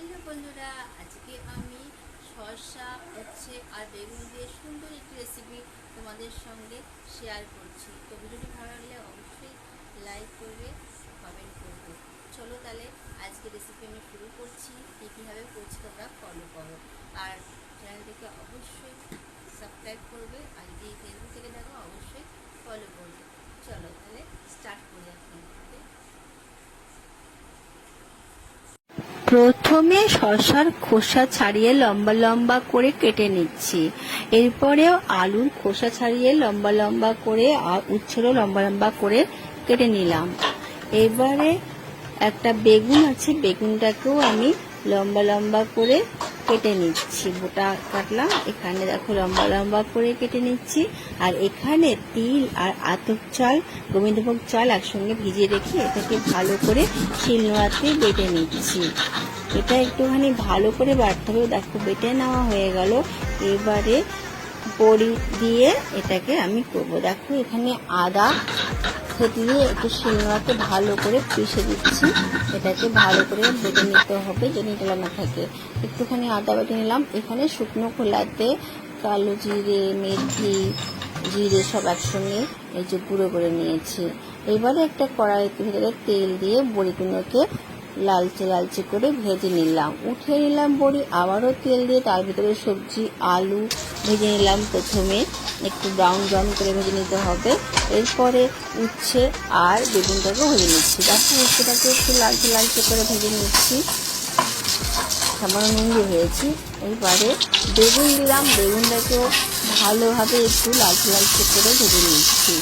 Hello বন্ধুরা, আজকে আমি শসা হচ্ছে আর বেগুন দিয়ে সুন্দর একটি রেসিপি তোমাদের সঙ্গে শেয়ার করছি। তো ভিডিওটি ভালো লাগলে অবশ্যই লাইক করবে কমেন্ট করবে। চলো তাহলে আজকে রেসিপি আমি শুরু করছি। কী কীভাবে করছি তোমরা ফলো করো। আর চ্যানেলটিকে অবশ্যই সাবস্ক্রাইব করবে, আর যদি ফেসবুক থেকে দেখো, অবশ্যই ফলো করবে। চলো তাহলে স্টার্ট করি এখন থেকে প্রথমে শশার খোসা ছাড়িয়ে লম্বা লম্বা করে কেটে নিচ্ছি। এরপরেও আলুর খোসা ছাড়িয়ে লম্বা লম্বা করে আর উচ্ছেরও লম্বা লম্বা করে কেটে নিলাম। এবারে একটা বেগুন আছে, বেগুনটাকেও আমি লম্বা লম্বা করে কেটে নিচ্ছি, গোটা কাটলাম এখানে দেখো লম্বা লম্বা করে কেটে নিচ্ছি। আর এখানে তিল আর আতপ চাল, গোবিন্দভোগ চাল একসঙ্গে ভিজিয়ে রেখে এটাকে ভালো করে শিলনোড়াতে বেটে নিচ্ছি। এটা একটুখানি ভালো করে বাড়তে হবে। দেখো, বেটে নেওয়া হয়ে গেল। এবারে বড়ি দিয়ে এটাকে আমি করব। দেখো, এখানে আদা দিয়ে একটু শিঙড়াকে ভালো করে পিষে দিচ্ছি। এটাকে ভালো করে বেটে নিতে হবে যেন এটা না থাকে। একটুখানি আদা বেটে নিলাম। এখানে শুকনো খোলাতে কালো জিরে, মেথি, জিরে সব একসঙ্গে এই যে গুঁড়ো করে নিয়েছি। এবারে একটা কড়াইতে ভেতরে তেল দিয়ে বড়িগুলোকে লালচে লালচে করে ভেজে নিলাম। উঠে নিলাম বড়ি, আবারও তেল দিয়ে তার ভিতরে সবজি, আলু ভেজে নিলাম প্রথমে। একটু ব্রাউন ব্রাউন করে ভেজে নিতে হবে। এরপরে উচ্ছে আর বেগুনটাকে ভেজে নিচ্ছি। দেখো, উচ্ছেটাকে একটু লালচে লালচে করে ভেজে নিচ্ছি। সামান্য নুন ভেজেছি। এবারে বেগুন দিলাম। বেগুনটাকেও ভালোভাবে একটু লালচে লালচে করে ভেজে নিচ্ছি।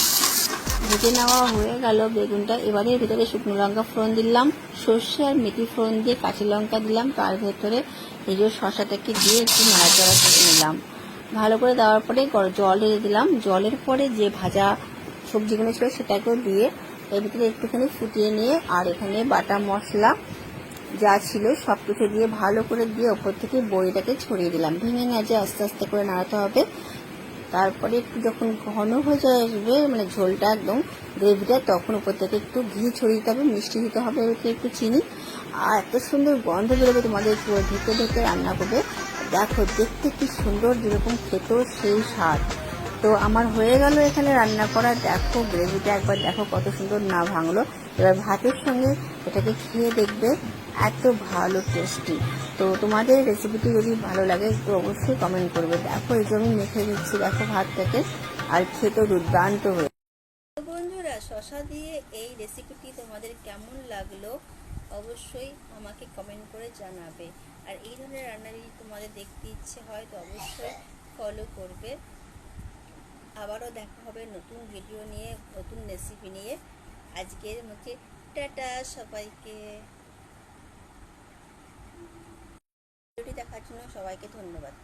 ভেজে নেওয়া হয়ে গেল বেগুনটা। এবারে ভিতরে শুকনো লঙ্কা ফোড়ন দিলাম, সর্ষে আর মেথি ফোড়ন দিয়ে কাঁচা লঙ্কা দিলাম, তার ভেতরে এই যে শশাটাকে দিয়ে একটু নাড়াচাড়া করে নিলাম। ভালো করে দেওয়ার পরে জল ঢেলে দিলাম। জলের পরে যে ভাজা সবজিগুলো ছিল সেটাকেও দিয়ে এর ভিতরে একটুখানি ফুটিয়ে নিয়ে আর এখানে বাটা মশলা যা ছিল সব কিছু দিয়ে ভালো করে দিয়ে ওপর থেকে বড়িটাকে ছড়িয়ে দিলাম। ভেঙে না যে আস্তে আস্তে করে নাড়াতে হবে। তারপরে একটু যখন ঘন হয়ে যায় আসবে মানে ঝোলটা একদম গ্রেভিটা, তখন উপর থেকে একটু ঘি ছড়িয়ে দিতে হবে, মিষ্টি দিতে হবে একটু চিনি। আর এত সুন্দর গন্ধ বেরোবে তোমাদের ঢেকে ঢেকে রান্না করবে। দেখো, দেখতে কি সুন্দর যেরকম খেত সেই স্বাদ। তো আমার হয়ে গেল এখানে রান্না করা। দেখো, গ্রেভিটা একবার দেখো কত সুন্দর না ভাঙলো। এবার ভাতের সঙ্গে এটাকে খেয়ে দেখবে এত ভালো টেস্টি তো তোমাদের রেসিপিটি যদি ভালো লাগে তো অবশ্যই কমেন্ট করবে। দেখো, এই আমি মেখে দিচ্ছি, দেখো ভাতটাকে। আর খেতে দুর্দান্ত হয়ে বন্ধুরা, শশা দিয়ে এই রেসিপিটি তোমাদের কেমন লাগল, অবশ্যই আমাকে কমেন্ট করে জানাবে। আর এই ধরনের রান্না যদি তোমাদের দেখতে ইচ্ছে হয়, তো অবশ্যই ফলো করবে। আবারও দেখা হবে নতুন ভিডিও নিয়ে, নতুন রেসিপি নিয়ে। আজকের মধ্যে টাটা সবাইকে। ভিডিওটি দেখার জন্য সবাইকে ধন্যবাদ।